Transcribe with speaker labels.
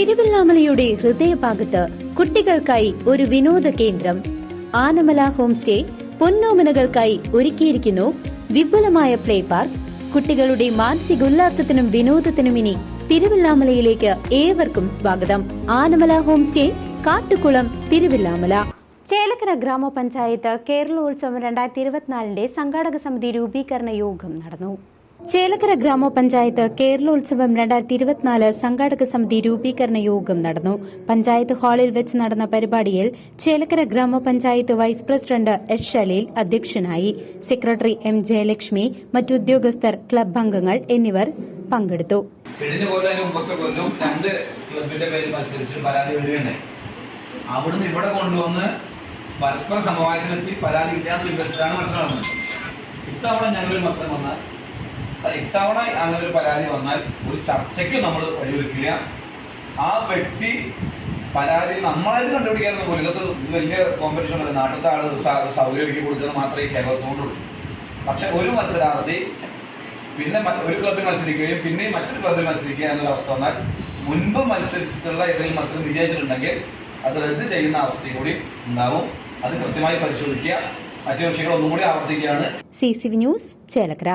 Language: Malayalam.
Speaker 1: തിരുവല്ലാമലയുടെ ഹൃദയഭാഗത്ത് കുട്ടികൾക്കായി ഒരു വിനോദ കേന്ദ്രം. ആനമല ഹോം സ്റ്റേ പൊന്നോമനകൾക്കായി ഒരുക്കിയിരിക്കുന്നു. വിപുലമായ പ്ലേ പാർക്ക്. കുട്ടികളുടെ മാനസികോല്ലാസത്തിനും വിനോദത്തിനും ഇനി തിരുവല്ലാമലയിലേക്ക് ഏവർക്കും സ്വാഗതം. Anamala home stay Kattukulam Thiruvilwamala. Chelakkara ഗ്രാമപഞ്ചായത്ത് കേരളോത്സവം രണ്ടായിരത്തി ഇരുപത്തിനാലിന്റെ സംഘാടക സമിതി രൂപീകരണ യോഗം നടന്നു. ചേലക്കര ഗ്രാമപഞ്ചായത്ത് കേരളോത്സവം രണ്ടായിരത്തി ഇരുപത്തിനാല് സംഘാടക സമിതി രൂപീകരണ യോഗം നടന്നു. പഞ്ചായത്ത് ഹാളിൽ വെച്ച് നടന്ന പരിപാടിയിൽ ചേലക്കര ഗ്രാമപഞ്ചായത്ത് വൈസ് പ്രസിഡന്റ് എസ് ഷലീൽ അധ്യക്ഷനായി. സെക്രട്ടറി എം ജയലക്ഷ്മി മറ്റുദ്യോഗസ്ഥർ ക്ലബ് അംഗങ്ങൾ എന്നിവർ പങ്കെടുത്തു.
Speaker 2: അവിടുന്ന് ഇവിടെ കൊണ്ടുവന്ന് പരാതി ഇല്ലാന്ന് വിവരിച്ചാണ് മത്സരം ഇത്തവണ ഞങ്ങളൊരു മത്സരം വന്നാൽ അത് ഇത്തവണ അങ്ങനെ ഒരു പരാതി വന്നാൽ ഒരു ചർച്ചയ്ക്ക് നമ്മൾ വഴിവെക്കില്ല ആ വ്യക്തി പരാതി നമ്മളായിട്ട് കണ്ടുപിടിക്കാനൊന്നും പോലും ഇതൊക്കെ വലിയ കോമ്പറ്റീഷൻ അല്ല? നാട്ടിലത്തെ ആൾ സൗകര്യം ഒരുക്കി കൊടുക്കുന്നത് മാത്രമേ കൊണ്ടുള്ളൂ പക്ഷെ ഒരു മത്സരാർത്ഥി പിന്നെ ഒരു ക്ലബിൽ മത്സരിക്കുകയും പിന്നെയും മറ്റൊരു ക്ലബിൽ മത്സരിക്കുക എന്നുള്ള അവസ്ഥ വന്നാൽ മുൻപ് മത്സരിച്ചിട്ടുള്ള ഏതെങ്കിലും മത്സരം വിജയിച്ചിട്ടുണ്ടെങ്കിൽ അത് റദ്ദ് ചെയ്യുന്ന അവസ്ഥയും കൂടി ഉണ്ടാവും. അത് കൃത്യമായി പരിശോധിക്കുക. മറ്റു വിഷയങ്ങൾ ഒന്നും കൂടി ആവർത്തിക്കുകയാണ്.
Speaker 1: C C news Chelakkara.